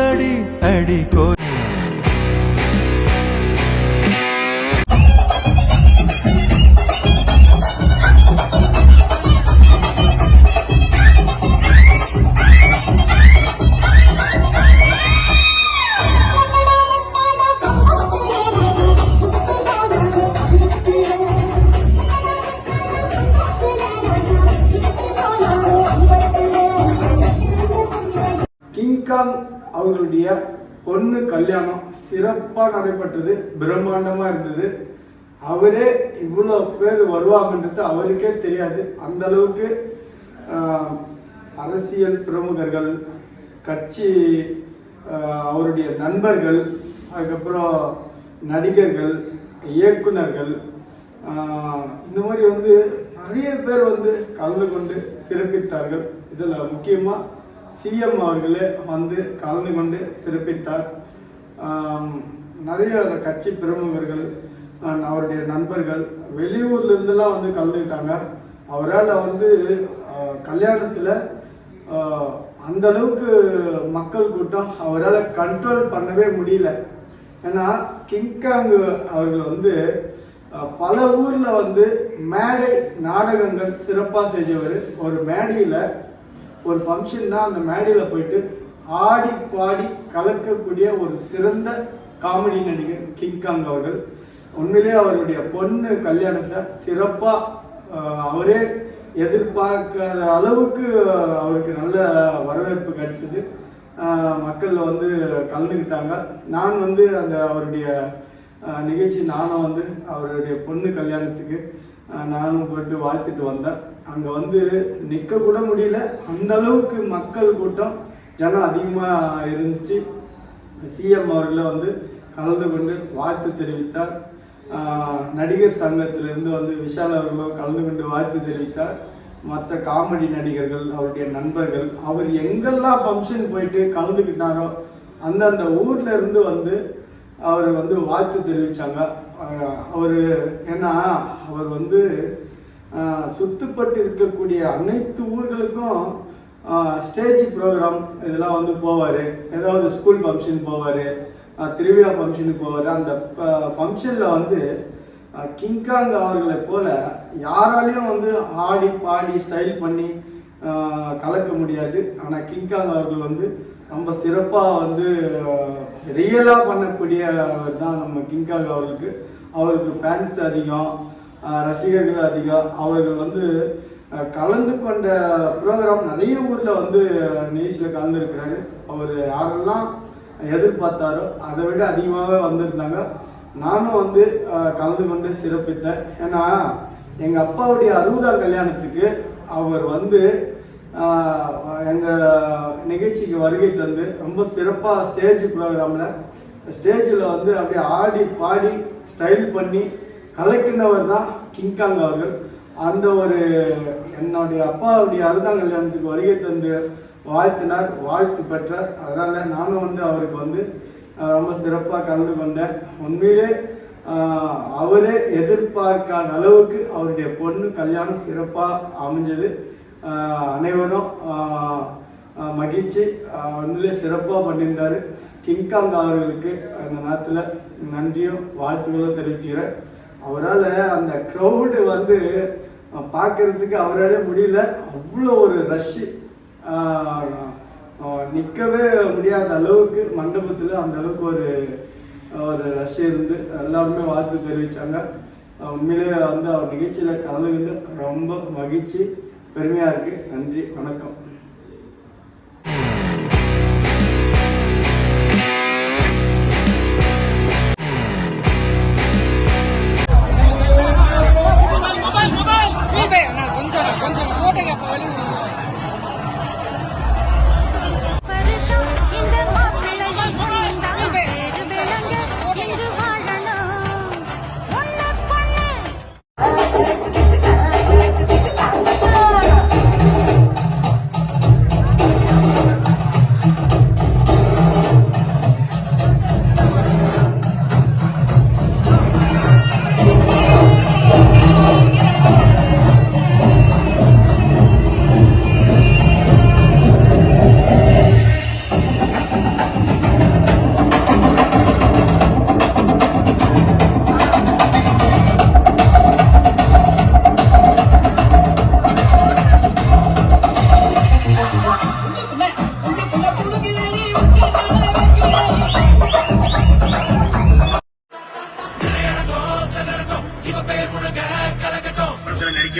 வந்தடி அடி கோ கிங்காங் அவர்களுடைய பொண்ணு கல்யாணம் சிறப்பாக நடைபெற்றது பிரம்மாண்டமாக இருந்தது. அவரே இவ்வளோ பேர் வருவாங்கன்றது அவருக்கே தெரியாது. அந்த அளவுக்கு அரசியல் பிரமுகர்கள் கட்சி அவருடைய நண்பர்கள் அதுக்கப்புறம் நடிகர்கள் இயக்குனர்கள் இந்த மாதிரி வந்து நிறைய பேர் வந்து கலந்து கொண்டு சிறப்பித்தார்கள். இதில் முக்கியமாக சிஎம் அவர்களே வந்து கலந்து கொண்டு சிறப்பித்தார். நிறைய அந்த கட்சி பிரமுகர்கள் அவருடைய நண்பர்கள் வெளியூர்லேருந்துலாம் வந்து கலந்துக்கிட்டாங்க. அவரால் வந்து கல்யாணத்தில் அந்த அளவுக்கு மக்கள் கூட்டம் அவரால் கண்ட்ரோல் பண்ணவே முடியல. ஏன்னா கிங்காங் அவர்கள் வந்து பல ஊரில் வந்து மேடை நாடகங்கள் சிறப்பாக செஞ்சவர். ஒரு மேடையில் ஒரு ஃபங்க்ஷன்னா அந்த மேடையில் போயிட்டு ஆடி பாடி கலக்கக்கூடிய ஒரு சிறந்த காமெடி நடிகர் கிங்காங் அவர்கள். உண்மையிலே அவருடைய பொண்ணு கல்யாணத்தை சிறப்பாக அவரே எதிர்பார்க்காத அளவுக்கு அவருக்கு நல்ல வரவேற்பு கிடைச்சது. மக்களில் மக்கள் வந்து கலந்துக்கிட்டாங்க. நான் வந்து அந்த அவருடைய நிகழ்ச்சி நானும் வந்து அவருடைய பொண்ணு கல்யாணத்துக்கு நானும் போயிட்டு வாழ்த்துட்டு வந்தேன். அங்கே வந்து நிற்க கூட முடியல. அந்த அளவுக்கு மக்கள் கூட்டம் ஜனம் அதிகமாக இருந்துச்சு. சிஎம் அவர்களை வந்து கலந்து கொண்டு வாழ்த்து தெரிவித்தார். நடிகர் சங்கத்திலிருந்து வந்து விஷால் அவர்களும் கலந்து கொண்டு வாழ்த்து தெரிவித்தார். மற்ற காமெடி நடிகர்கள் அவருடைய நண்பர்கள் அவர் எங்கெல்லாம் ஃபங்க்ஷன் போயிட்டு கலந்துக்கிட்டாரோ அந்தந்த ஊரில் இருந்து வந்து அவர் வந்து வாழ்த்து தெரிவித்தாங்க அவர் ஏன்னா அவர் வந்து சுத்துப்பட்டு இருக்கக்கூடிய அனைத்து ஊர்களுக்கும் ஸ்டேஜ் ப்ரோக்ராம் இதெல்லாம் வந்து போவார். ஏதாவது ஸ்கூல் ஃபங்க்ஷன் போவார் திருவிழா ஃபங்க்ஷனுக்கு போவார். அந்த ஃபங்க்ஷனில் வந்து கிங்காங் அவர்களை போல யாராலையும் வந்து ஆடி பாடி ஸ்டைல் பண்ணி கலக்க முடியாது. ஆனால் கிங்காங் அவர்கள் வந்து ரொம்ப சிறப்பாக வந்து ரியலாக பண்ணக்கூடியவர் தான் நம்ம கிங்காங் அவர்களுக்கு. அவருக்கு ஃபேன்ஸ் அதிகம். ரசிகர்கள் அதிகம் அவர்கள் வந்து கலந்து கொண்ட ப்ரோக்ராம் நிறைய ஊரில் வந்து நியூஸில் கலந்துருக்கிறாரு. அவர் யாரெல்லாம் எதிர்பார்த்தாரோ அதை விட அதிகமாகவே வந்திருந்தாங்க. நானும் வந்து கலந்து கொண்டு சிறப்பித்தேன். ஏன்னா எங்கள் அப்பாவுடைய அறுபதாம் கல்யாணத்துக்கு அவர் வந்து எங்கள் நிகழ்ச்சிக்கு வருகை தந்து ரொம்ப சிறப்பாக ஸ்டேஜ் ப்ரோக்ராமில் ஸ்டேஜில் வந்து அப்படியே ஆடி பாடி ஸ்டைல் பண்ணி கலக்கினவர் தான் கிங்காங் அவர்கள். அந்த ஒரு என்னுடைய அப்பாவுடைய அறுபதாம் கல்யாணத்துக்கு வருகை தந்து வாழ்த்தினார் வாழ்த்து பெற்றார். அதனால் நானும் வந்து அவருக்கு வந்து ரொம்ப சிறப்பாக கலந்து கொண்டேன். உண்மையிலே அவரே எதிர்பார்க்காத அளவுக்கு அவருடைய பொண்ணு கல்யாணம் சிறப்பாக அமைஞ்சது. அனைவரும் மகிழ்ச்சி உண்மையிலே சிறப்பாக பண்ணியிருந்தார். கிங்காங் அவர்களுக்கு அந்த நேரத்தில் நன்றியும் வாழ்த்துக்களும் தெரிவிச்சுக்கிறேன். அவரால் அந்த க்ரௌடு வந்து பார்க்கறதுக்கு அவராலே முடியல. அவ்வளோ ஒரு ரஷ்ஷு நிற்கவே முடியாத அளவுக்கு மண்டபத்தில் அந்த அளவுக்கு ஒரு ஒரு ரஷ் இருந்து எல்லாருமே வாழ்த்து தெரிவித்தாங்க உண்மையிலே வந்து அவர் நிகழ்ச்சியில் கலந்துக்கிட்டு ரொம்ப மகிழ்ச்சி பெருமையாக இருக்குது நன்றி வணக்கம்.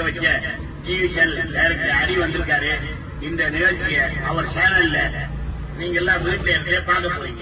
நடிக்க வச்ச டிவி சேனல் டைரக்டர் அடி வந்திருக்காரு. இந்த நிகழ்ச்சியை அவர் சேனல்ல நீங்க எல்லாம் வீட்டுல இருந்தே பார்க்க போறீங்க.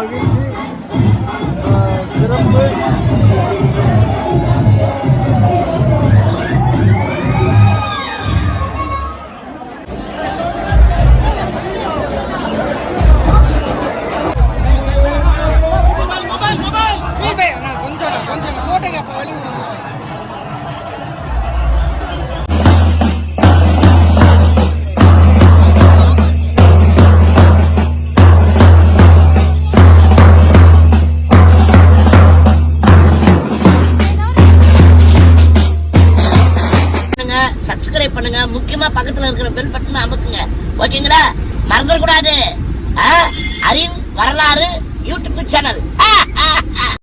வழி பண்ணுங்க. முக்கியமா பக்கத்துல இருக்கிற பெல் பட்டன் அமுக்குங்க. ஓகேங்களா? மறந்துடக்கூடாது. ஆ? அரின் வரலாறு யூடியூப் சேனல்.